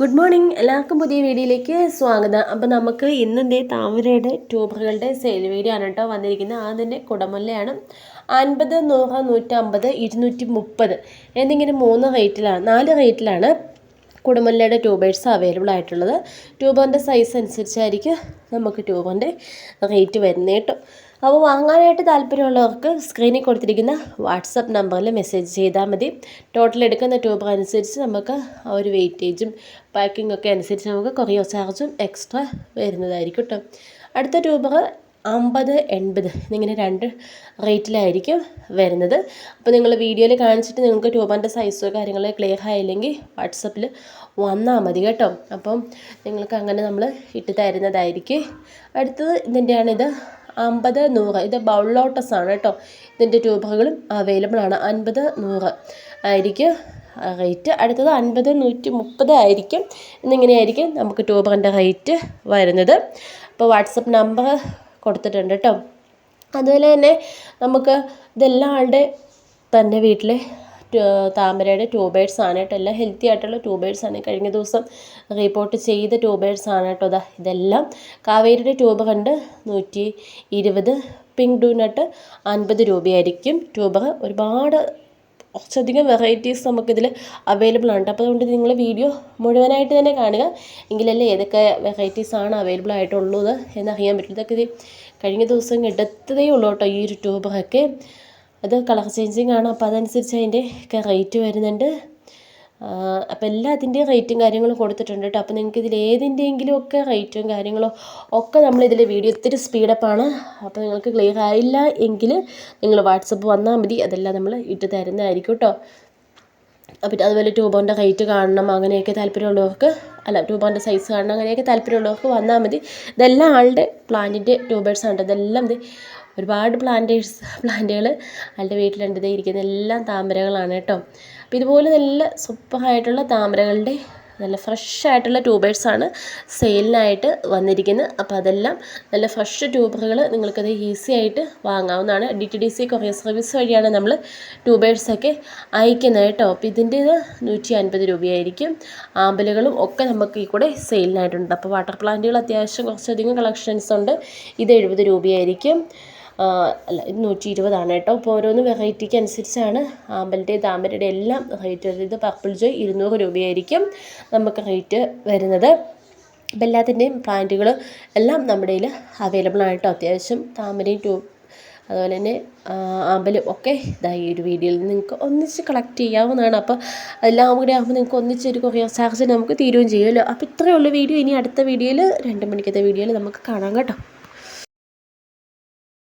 Good morning എല്ലാവർക്കും പുതിയ വീഡിയോയിലേക്ക് സ്വാഗതം. അപ്പോൾ നമുക്ക് ഇന്നെന്തേ താമരയുടെ ട്യൂബറുകളുടെ സെയിൽ വീഡിയോ ആണ് കേട്ടോ വന്നിരിക്കുന്നത്. തന്നെ കുടമുല്ലയാണ്. അൻപത് നൂറ് നൂറ്റമ്പത് ഇരുന്നൂറ്റി മുപ്പത് എന്നിങ്ങനെ മൂന്ന് റേറ്റിലാണ് നാല് റേറ്റിലാണ് കുടമുല്ലയുടെ ട്യൂബേഴ്സ് അവൈലബിൾ ആയിട്ടുള്ളത്. ട്യൂബറിന്റെ സൈസ് അനുസരിച്ചായിരിക്കും നമുക്ക് ട്യൂബറിന്റെ റേറ്റ് വരുന്നത് കേട്ടോ. അപ്പോൾ വാങ്ങാനായിട്ട് താല്പര്യമുള്ളവർക്ക് സ്ക്രീനിൽ കൊടുത്തിരിക്കുന്ന വാട്സപ്പ് നമ്പറിൽ മെസ്സേജ് ചെയ്താൽ മതി. ടോട്ടൽ എടുക്കുന്ന ട്യൂബർ അനുസരിച്ച് നമുക്ക് ആ ഒരു വെയിറ്റേജും പാക്കിംഗ് ഒക്കെ അനുസരിച്ച് നമുക്ക് കൊറിയർ ചാർജും എക്സ്ട്രാ വരുന്നതായിരിക്കും കേട്ടോ അടുത്ത ട്യൂബർ അമ്പത് എൺപത് എന്നിങ്ങനെ രണ്ട് റേറ്റിലായിരിക്കും വരുന്നത്. അപ്പോൾ നിങ്ങൾ വീഡിയോയിൽ കാണിച്ചിട്ട് നിങ്ങൾക്ക് ട്യൂബാന്റെ സൈസോ കാര്യങ്ങളോ ക്ലിയർ ആയില്ലെങ്കിൽ വാട്സപ്പിൽ വന്നാൽ മതി കേട്ടോ. അപ്പം നിങ്ങൾക്ക് അങ്ങനെ നമ്മൾ ഇട്ട് തരുന്നതായിരിക്കും. അടുത്തത് ഇതിന്റെയാണിത് അമ്പത് നൂറ്. ഇത് ബൗൾ ലോട്ടസ് ആണ് കേട്ടോ. ഇതിന്റെ രൂപകളും അവൈലബിൾ ആണ്. അൻപത് നൂറ് ആയിരിക്കും. റേറ്റ് അടുത്തത് അൻപത് നൂറ്റി മുപ്പത് ആയിരിക്കും. എന്നിങ്ങനെയായിരിക്കും നമുക്ക് ട്യൂബറിന്റെ റേറ്റ് വരുന്നത്. അപ്പോൾ വാട്സപ്പ് നമ്പർ കൊടുത്തിട്ടുണ്ട് കേട്ടോ. അതുപോലെ തന്നെ നമുക്ക് ഇതെല്ലാം ആളുടെ തന്നെ വീട്ടിലെ താമരയുടെ ട്യൂബേഴ്സ് ആണ് കേട്ടോ. എല്ലാം ഹെൽത്തി ആയിട്ടുള്ള ട്യൂബേഴ്സ് ആണ്. കഴിഞ്ഞ ദിവസം റിപ്പോർട്ട് ചെയ്ത ട്യൂബേഴ്സ് ആണ് കേട്ടോ. അതാ ഇതെല്ലാം. കാവേരിയുടെ ട്യൂബ് കണ്ട് നൂറ്റി ഇരുപത് പിങ്ക് ഡൂനട്ട് അൻപത് രൂപയായിരിക്കും ട്യൂബർ ഒരുപാട് കുറച്ചധികം വെറൈറ്റീസ് നമുക്കിതിൽ അവൈലബിൾ ആണ് അപ്പോൾ അതുകൊണ്ട് നിങ്ങൾ വീഡിയോ മുഴുവനായിട്ട് തന്നെ കാണുക. എങ്കിലല്ലേ ഏതൊക്കെ വെറൈറ്റീസ് ആണ് അവൈലബിൾ ആയിട്ടുള്ളത് എന്നറിയാൻ പറ്റും. ഇതൊക്കെ കഴിഞ്ഞ ദിവസം എടുത്തതേ ഉള്ളൂ കേട്ടോ ഈ ഒരു ട്യൂബറൊക്കെ അത് കളർ ചേഞ്ചിങ് ആണ്. അപ്പോൾ അതനുസരിച്ച് അതിന്റെ ഒക്കെ റേറ്റ് വരുന്നുണ്ട്. അപ്പോൾ എല്ലാത്തിന്റെയും റേറ്റും കാര്യങ്ങളും കൊടുത്തിട്ടുണ്ട് കേട്ടോ. അപ്പോൾ നിങ്ങൾക്ക് ഇതിൽ ഏതിന്റെയെങ്കിലും ഒക്കെ റേറ്റും കാര്യങ്ങളും ഒക്കെ നമ്മൾ ഇതിൽ വീഡിയോ ഒത്തിരി സ്പീഡപ്പാണ് അപ്പോൾ നിങ്ങൾക്ക് ക്ലിയർ ആയില്ല എങ്കിൽ നിങ്ങൾ വാട്സപ്പ് വന്നാൽ മതി. അതെല്ലാം നമ്മൾ ഇട്ട് തരുന്നതായിരിക്കും കേട്ടോ. അപ്പം അതുപോലെ ട്യൂബോന്റെ റേറ്റ് കാണണം അങ്ങനെയൊക്കെ താല്പര്യമുള്ളവർക്ക്. അല്ല ട്യൂബോന്റെ സൈസ് കാണണം അങ്ങനെയൊക്കെ താല്പര്യമുള്ളവർക്ക് വന്നാൽ മതി. ഇതെല്ലാം ആളുടെ പ്ലാന്റിന്റെ ട്യൂബേഴ്സാണ് ഇതെല്ലാം ഇത് ഒരുപാട് പ്ലാന്റേഴ്സ് പ്ലാന്റുകൾ ആളുടെ വീട്ടിലുണ്ട് ഇതേ ഇരിക്കുന്ന എല്ലാം താമരകളാണ് കേട്ടോ. അപ്പോൾ ഇതുപോലെ നല്ല സൂപ്പറായിട്ടുള്ള താമരകളുടെ നല്ല ഫ്രഷ് ആയിട്ടുള്ള ട്യൂബേഴ്സാണ് സെയിലിനായിട്ട് വന്നിരിക്കുന്നത് അപ്പോൾ അതെല്ലാം നല്ല ഫ്രഷ് ട്യൂബറുകൾ നിങ്ങൾക്കത് ഈസി ആയിട്ട് വാങ്ങാവുന്നതാണ്. D T D C courier service വഴിയാണ് നമ്മൾ ട്യൂബേഴ്സൊക്കെ അയക്കുന്നത് കേട്ടോ. അപ്പോൾ ഇതിന്റേത് നൂറ്റി അൻപത് രൂപയായിരിക്കും. ആമ്പലുകളും ഒക്കെ നമുക്ക് ഈ കൂടെ സെയിലിനായിട്ടുണ്ട് അപ്പോൾ വാട്ടർ പ്ലാന്റുകൾ അത്യാവശ്യം കുറച്ചധികം കളക്ഷൻസ് ഉണ്ട്. ഇത് എഴുപത് രൂപയായിരിക്കും. അല്ല നൂറ്റി ഇരുപതാണ് കേട്ടോ. ഇപ്പോൾ ഓരോന്ന് വെറൈറ്റിക്ക് അനുസരിച്ചാണ് ആമ്പലിന്റെ താമരയുടെ എല്ലാം റേറ്റ് വരുന്നത്. ഇത് പർപ്പിൾ ജോയ് ഇരുന്നൂറ് രൂപയായിരിക്കും നമുക്ക് റേറ്റ് വരുന്നത്. അപ്പോൾ എല്ലാത്തിന്റെയും പ്ലാന്റുകൾ എല്ലാം നമ്മുടെ കയ്യിൽ അവൈലബിൾ ആണ് കേട്ടോ. അത്യാവശ്യം താമരയും ട്യൂബ് അതുപോലെ തന്നെ ആമ്പലും ഒക്കെ ഇതായി ഒരു വീഡിയോയിൽ നിങ്ങൾക്ക് ഒന്നിച്ച് കളക്ട് ചെയ്യാവുന്നതാണ്. അപ്പോൾ എല്ലാം കൂടി ആകുമ്പോൾ നിങ്ങൾക്ക് ഒന്നിച്ചൊരു കൊറിയർ ചാർജ് നമുക്ക് തീരുകയും ചെയ്യുമല്ലോ അപ്പോൾ ഇത്രയേ ഉള്ളൂ വീഡിയോ ഇനി അടുത്ത വീഡിയോയിൽ രണ്ട് മണിക്കത്തെ വീഡിയോയിൽ നമുക്ക് കാണാം കേട്ടോ.